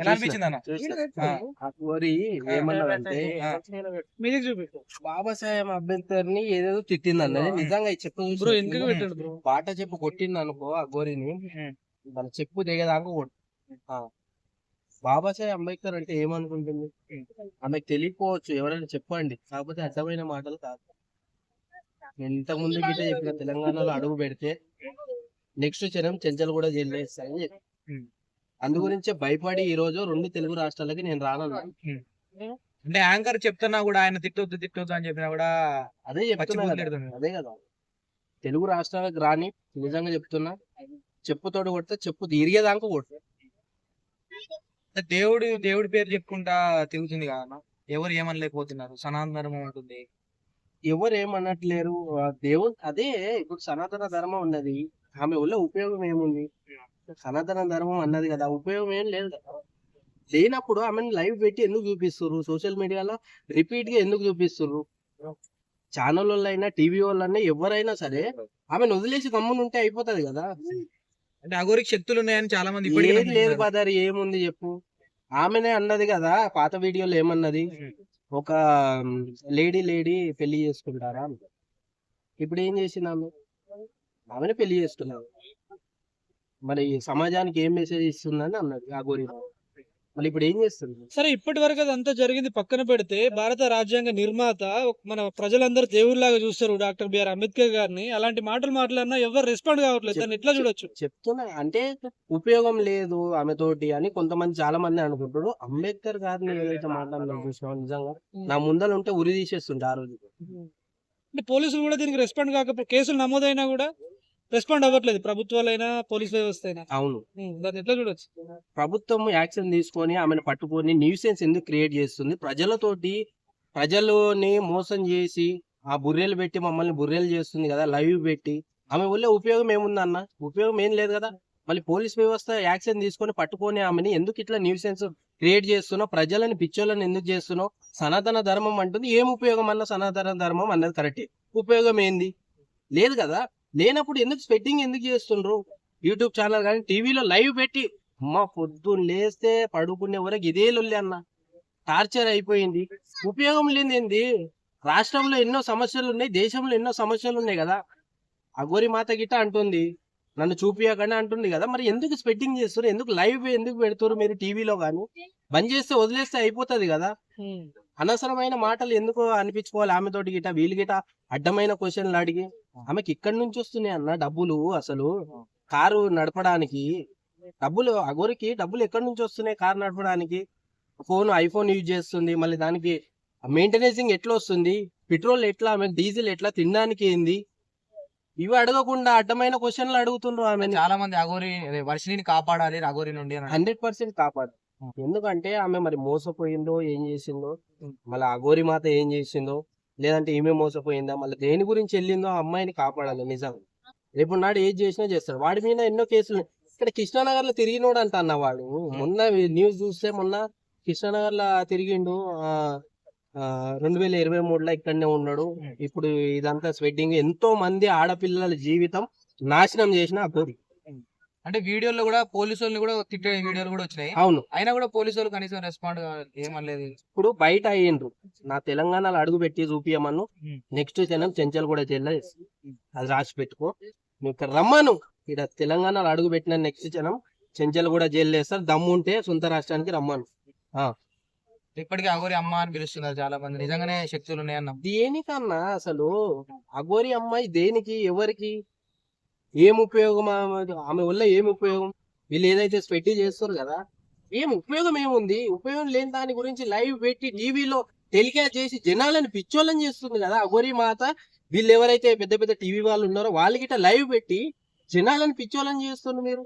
ఎలా అనిపించింది అన్న చూపించు. బాబాసాహెబ్ అంబేద్కర్ని ఏదేదో తిట్టింది అన్నది నిజంగా ఈ చెప్పు బ్రో ఎందుకు పెట్టాడు బ్రో? పాట చెప్పు కొట్టింది అనుకో ఆ గోరిని. మన చెప్పు దిగదాకా కొట్టు. బాబాసాహెబ్ అంబేద్కర్ అంటే ఏమనుకుంటుంది? ఆమెకు తెలియకపోవచ్చు. ఎవరైనా చెప్పండి. కాకపోతే అర్థమైన మాటలు కాదు. నేను ఇంతకు ముందు గిట్ట చెప్పిన తెలంగాణలో అడుగు పెడితే నెక్స్ట్ క్షణం చెంచల్ కూడా జైలు చెప్పి. ఉం. అందు గురించే భయపడి ఈ రోజు రెండు తెలుగు రాష్ట్రాలకి నేను రానన్నా. అంటే యాంకర్ చెప్తున్నా కూడా ఆయన తిట్టొద్దు తిట్టొద్దు అని చెప్పినా కూడా అదే చెప్తున్నా కదా. అదే కదా. తెలుగు రాష్ట్రాలకు రాని నిజంగా చెప్తున్నా చెప్పుతోటి కొడితే చెప్పు తిరిగేదాకా కొట్టు అంటే దేవుడి దేవుడి పేరు చెప్పుకుంటా తిరుగుతుంది కదా అన్న. ఎవరు ఏమనలేకపోతున్నారు? సనాతన ధర్మం ఉంటుంది ఎవరు ఏమన్నట్లేరు ఆ దేవుడు అదే ఇప్పుడు సనాతన ధర్మం ఉన్నది. ఆమె వల్ల ఉపయోగం ఏముంది? సనాతన ధర్మం అన్నది కదా ఉపయోగం ఏం లేదు కదా. లేనప్పుడు ఆమెను లైవ్ పెట్టి ఎందుకు చూపిస్తుర్రు? సోషల్ మీడియాలో రిపీట్గా ఎందుకు చూపిస్తుర్రు? ఛానల్ వాళ్ళైనా టీవీ వాళ్ళైనా ఎవరైనా సరే ఆమెను వదిలేసి గమ్మున ఉంటే అయిపోతది కదా. అంటే అగోరికి శక్తులు ఉన్నాయని చాలా మంది ఇప్పటికీ ఏం లేదు. బదారి ఏముంది చెప్పు. ఆమెనే అన్నది కదా పాత వీడియోలో ఏమన్నది? ఒక లేడీ లేడీ పెళ్ళి చేసుకుంటారా. ఇప్పుడు ఏం చేసింది ఆమె? ఆమెనే పెళ్ళి చేసుకున్నావు? మరి సమాజానికి ఏం మెసేజ్ ఇస్తుందని అన్నది ఆ గోరి మళ్ళీ ఇప్పుడు ఏం చేస్తుంది సరే ఇప్పటి వరకు అదంతా జరిగింది పక్కన పెడితే భారత రాజ్యాంగ నిర్మాత మన ప్రజలందరూ దేవుడిలాగా చూస్తారు డాక్టర్ బిఆర్ అంబేద్కర్ గారిని. అలాంటి మాటలు మాట్లాడినా ఎవరు రెస్పాండ్ కావట్లేదు. దాన్ని ఎట్లా చూడొచ్చు? చెప్తున్నా అంటే ఉపయోగం లేదు ఆమె తోటి అని కొంతమంది చాలా మంది అనుకుంటారు అంబేద్కర్ గారిని ఏదైతే మాట్లాడినా చూసినావు? నిజంగా నా ముందర ఉంటే ఉరి తీసేస్తుండే ఆ రోజు. అంటే పోలీసులు కూడా దీనికి రెస్పాండ్ కాకపోతే కేసులు నమోదైనా కూడా రెస్పాండ్ అవ్వట్లేదు. ప్రభుత్వాలైనా పోలీస్ వ్యవస్థ అయినా అవును దాన్ని ఎట్లా చూడొచ్చు? ప్రభుత్వం యాక్షన్ తీసుకొని ఆమెను పట్టుకొని న్యూసెన్స్ ఎందుకు క్రియేట్ చేస్తుంది? ప్రజలతోటి ప్రజలని మోసం చేసి ఆ బుర్రెలు పెట్టి మమ్మల్ని బుర్రెలు చేస్తుంది కదా లైవ్ పెట్టి. ఆమె వల్ల ఉపయోగం ఏముందన్న ఉపయోగం ఏం లేదు కదా. మళ్ళీ పోలీస్ వ్యవస్థ యాక్షన్ తీసుకొని పట్టుకొని ఆమెని ఎందుకు ఇట్లా న్యూసెన్స్ క్రియేట్ చేస్తున్నావు? ప్రజలని పిచ్చోళ్ళని ఎందుకు చేస్తున్నావు? సనాతన ధర్మం అంటుంది. ఏం ఉపయోగం అన్న సనాతన ధర్మం అన్నది కరెక్టే. ఉపయోగం ఏంది? లేదు కదా. లేనప్పుడు ఎందుకు స్పెట్టింగ్ ఎందుకు చేస్తుండ్రు? యూట్యూబ్ ఛానల్ కానీ టీవీలో లైవ్ పెట్టి అమ్మ పొద్దున్న లేస్తే పడుకునే వరకు ఇదే లొల్లి అన్న. టార్చర్ అయిపోయింది. ఉపయోగం లేనిది రాష్ట్రంలో ఎన్నో సమస్యలు ఉన్నాయి దేశంలో ఎన్నో సమస్యలు ఉన్నాయి కదా. అగోరి మాత గిట్ట అంటుంది. నన్ను చూపియకుండా అంటుంది కదా. మరి ఎందుకు స్పెట్టింగ్ చేస్తారు ఎందుకు లైవ్ ఎందుకు పెడతారు మీరు టీవీలో కానీ? బంద్ చేస్తే వదిలేస్తే అయిపోతుంది కదా. అనవసరమైన మాటలు ఎందుకు అనిపించుకోవాలి ఆమె తోటి గిట? వీళ్ళు గిట? అడ్డమైన క్వశ్చన్లు అడిగి ఆమెకి ఇక్కడి నుంచి వస్తున్నాయి అన్న డబ్బులు అసలు. కారు నడపడానికి డబ్బులు అగోరికి డబ్బులు ఎక్కడి నుంచి వస్తున్నాయి కారు నడపడానికి? ఫోన్ ఐఫోన్ యూజ్ చేస్తుంది. మళ్ళీ దానికి మెయింటెనెన్సింగ్ ఎట్లా వస్తుంది? పెట్రోల్ ఎట్లా? ఆమె డీజిల్ ఎట్లా? తినడానికి ఏంది? ఇవి అడగకుండా అడ్డమైన క్వశ్చన్లు అడుగుతుండ్రు ఆమె చాలా మంది అగోరి వర్షిని కాపాడాలి అగోరి నుండి హండ్రెడ్ పర్సెంట్ కాపాడు. ఎందుకంటే ఆమె మరి మోసపోయిందో ఏం చేసిందో మళ్ళీ అగోరి మాత ఏం చేసిందో లేదంటే ఈమె మోసపోయిందా మళ్ళీ దేని గురించి వెళ్ళిందో ఆ అమ్మాయిని కాపాడాలి నిజం రేపు నాడు ఏది చేసినా చేస్తాడు. వాడి మీద ఎన్నో కేసులు. ఇక్కడ కృష్ణానగర్లో తిరిగినోడు అంట అన్న వాడు. మొన్న న్యూస్ చూస్తే మొన్న కృష్ణానగర్లో తిరిగిండు. ఆ, ఆ, రెండు వేల ఇరవై మూడులో ఇక్కడనే ఉన్నాడు. ఇప్పుడు ఇదంతా స్వెడ్డింగ్. ఎంతో మంది ఆడపిల్లల జీవితం నాశనం చేసిన అగోరి అంటే వీడియోలో కూడా పోలీసు వాళ్ళని కూడా తిట్టే వీడియోలు కూడా వచ్చినాయి. అవును. అయినా కూడా పోలీసు వాళ్ళు కనీసం రెస్పాండ్ ఏమనలేదు. ఇప్పుడు బయట అయ్యిండ్రు. నా తెలంగాణలో అడుగు పెట్టి చూపియమను. నెక్స్ట్ జనం చెంచల్ కూడా చెల్లె అది రాసి పెట్టుకో. నువ్వు ఇక్కడ రమ్మను. ఇక్కడ తెలంగాణలో అడుగు పెట్టిన నెక్స్ట్ జనం చెంచల్ కూడా జైలు వేస్తారు దమ్ము ఉంటే సొంత రాష్ట్రానికి రమ్మను. ఇప్పటికీ అగోరి అమ్మ అని పిలుస్తున్నారు చాలా మంది నిజంగానే శక్తులు ఉన్నాయన్న. దేనికన్నా అసలు అగోరి అమ్మాయి దేనికి ఎవరికి? ఏం ఉపయోగం ఆమె- వల్ల ఏం ఉపయోగం? వీళ్ళు ఏదైతే స్పెట్టి చేస్తారు కదా ఏం ఉపయోగం ఏముంది? ఉపయోగం లేని దాని గురించి లైవ్ పెట్టి టీవీలో టెలికాస్ట్ చేసి జనాలను పిచ్చోళ్ళని చేస్తుంది కదా అగోరి మాత. వీళ్ళు ఎవరైతే పెద్ద పెద్ద టీవీ వాళ్ళు ఉన్నారో వాళ్ళకి లైవ్ పెట్టి జనాలను పిచ్చోళ్ళని చేస్తుంది మీరు?